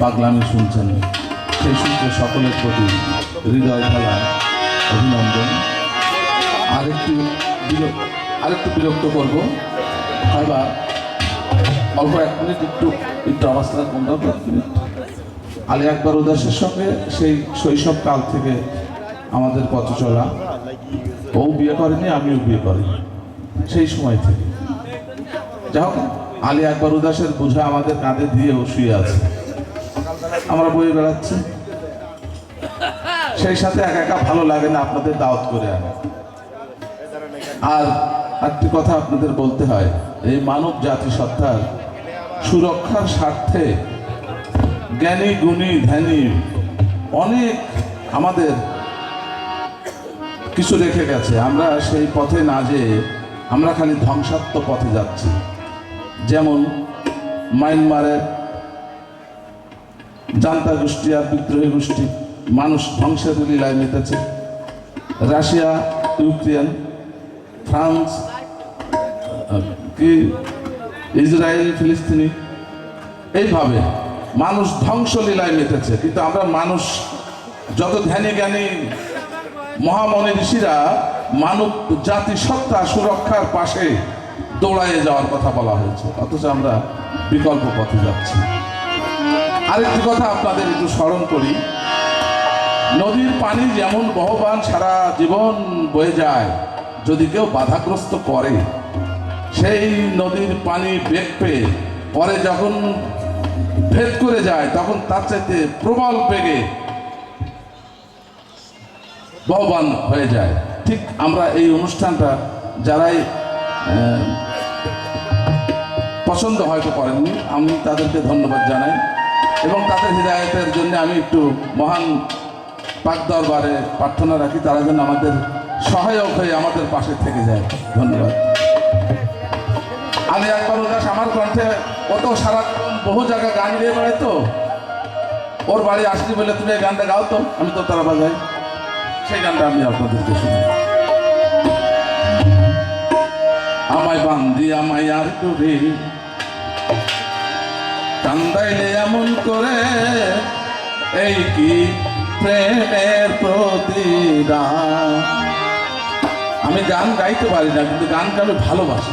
পাগলামি শুনছেন। সেই সূত্রে সকলের প্রতি হৃদয় খেলা অভিনন্দন। আরেকটু বিরক্ত আরেকটু বিরক্ত করব। এবার অল্প এক মিনিট একটু একটু অবস্থা কোনটা এক মিনিট। আলী একবার উদাসের সঙ্গে সেই শৈশব কাল থেকে আমাদের পথ চলা। ও বিয়ে করেনি, আমিও বিয়ে করিনি। সেই সময় থেকে। যাই হোক, আলী একবার উদাসের বোঝা আমাদের কাঁধে দিয়েও শুয়ে আছে। আমরা বয়ে বেড়াচ্ছি। সেই সাথে একা একা ভালো লাগে না আপনাদের দাওয়াত করে আনে আর একটি কথা আপনাদের বলতে হয়, এই মানব জাতি সত্তার সুরক্ষার স্বার্থে জ্ঞানী, গুণী, ধ্যানী অনেক আমাদের কিছু রেখে গেছে। আমরা সেই পথে না যেয়ে আমরা খালি ধ্বংসাত্মক পথে যাচ্ছি। যেমন মায়ানমারের জান্তা গোষ্ঠী আর বিদ্রোহী গোষ্ঠী, মানুষ ধ্বংসের লীলায় মেতেছে। রাশিয়া, ইউক্রেন, ফ্রান্স, কি? ইসরায়েল, ফিলিস্তিনি, এইভাবে মানুষ ধ্বংসলীলায় মেতেছে। কিন্তু আমরা মানুষ, যত ধ্যানী জ্ঞানী মহামনি ঋষিরা মানব জাতি সত্তা সুরক্ষার পাশে দৌড়াইয়ে যাওয়ার কথা বলা হয়েছে। অথচ আমরা বিকল্প পথে যাচ্ছি। আরেকটি কথা আপনাদের একটু স্মরণ করি। নদীর পানি যেমন বহবান সারা জীবন বয়ে যায়, যদি কেউ বাধাগ্রস্ত করে, সেই নদীর পানি বেগ পেয়ে পরে যখন ভেদ করে যায়, তখন তার চাইতে প্রবল বেগে বহবান হয়ে যায়। ঠিক আমরা এই অনুষ্ঠানটা যারাই পছন্দ হয়তো করেননি, আমি তাদেরকে ধন্যবাদ জানাই। এবং তাদের হৃদায়তের জন্য আমি একটু মহান পাক দরবারে প্রার্থনা রাখি, তারা যেন আমাদের সহায়ক হয়ে আমাদের পাশে থেকে যায়। ধন্যবাদ। আলী আকবর উল্লাস আমার কণ্ঠে কত সারাক্ষণ বহু জায়গায় গান গিয়ে বেড়ায় তো, ওর বাড়ি আসলি বলে তুমি এই গানটা গাও তো, আমি তো তারা বাজাই। সেই গানটা আমি আপনাদেরকে শুনি আমায় বান্দি আমায় আর করে কান্দাইলে এমন করে, এই কি প্রেমের প্রতিদান? আমি গান গাইতে পারি না, কিন্তু গানকে আমি ভালোবাসি,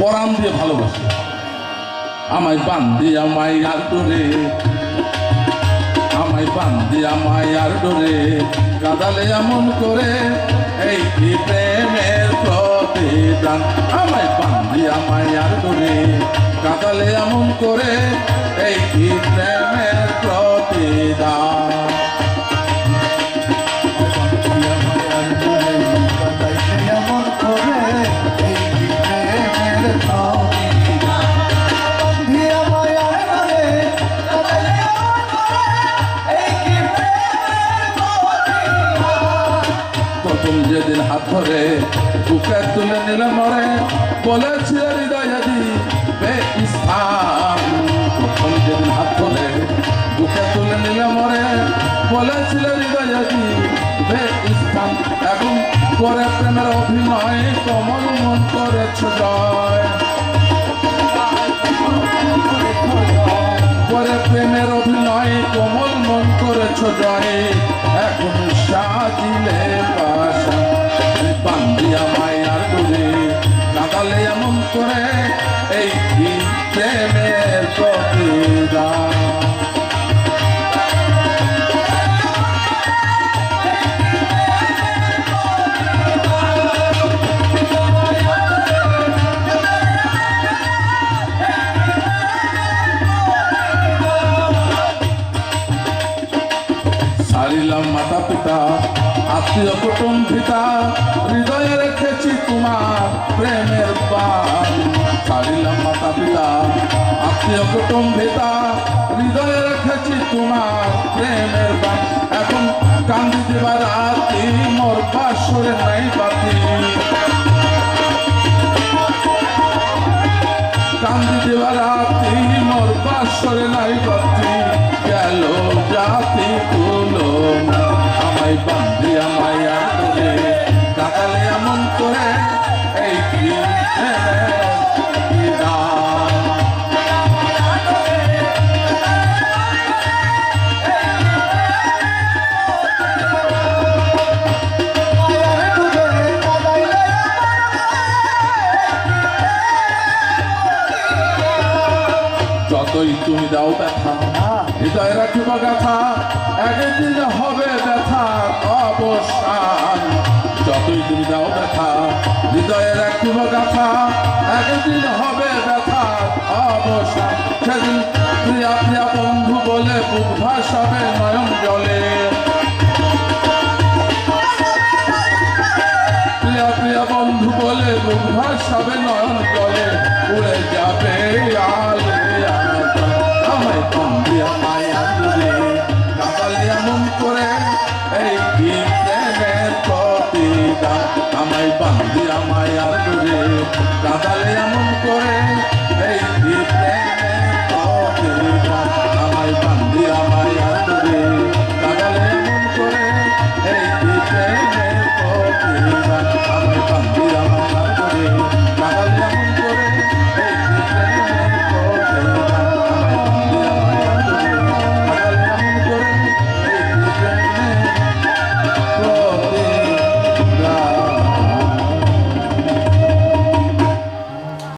পরাণ দিয়ে ভালোবাসি। আমায় বান্দি আমায় আর ডোরে, আমায় বান্দি আমায় আর ডোরে, কাদালে এমন করে, এই কি প্রেমের প্রতিদান আমায় বান্দি আমায় আর করে কাদালে এমন করে এই কি প্রেমের প্রতিদান ধরে বুকে তুলে নিলে মরে বলেছিল হৃদয়াদি বে ইসলাম। প্রথম যেদিন হাত ধরে বুকে তুলে নিলে মরে বলেছিল করে প্রেমের অভিনয় কমল মন করেছ জয়। পরে প্রেমের অভিনয় কোমল মন করেছ জয়। করে এই প্রেমের সারিলাম মাতা পিতা আত্মীয় কুটুম্বিতা হৃদয়ে রেখেছি তোমার প্রেমের পান। সারিলাম মাতা পিতা আত্মীয় কুটুম্বিতা, হৃদয়ে রেখেছি তোমার প্রেমের পান এখন কান্দি দেবার রাতি মোর পাশরে নাই বাতি। কান্দি দেবার রাতি মোর পাশরে নাই বাতি। গেল জাতি তুলো আমায় বান্দি আমায় আদরে কাকালে এমন করে মতোই তুমি দাও ব্যথা। হৃদয় রাখিব গাথা একদিন হবে ব্যথা অবসান। যতই তুমি দাও ব্যথা, হৃদয়ে রাখিব গাথা একদিন হবে ব্যথা অবসান। সেদিন প্রিয়া প্রিয়া বন্ধু বলে বুক সবে নয়ন জলে। প্রিয়া প্রিয়া বন্ধু বলে বুক সবে নয়ন জলে। উড়ে যাবে আল। আমায় বান্ধি আমায় আর দূরে কাঁদালে এমন করে এই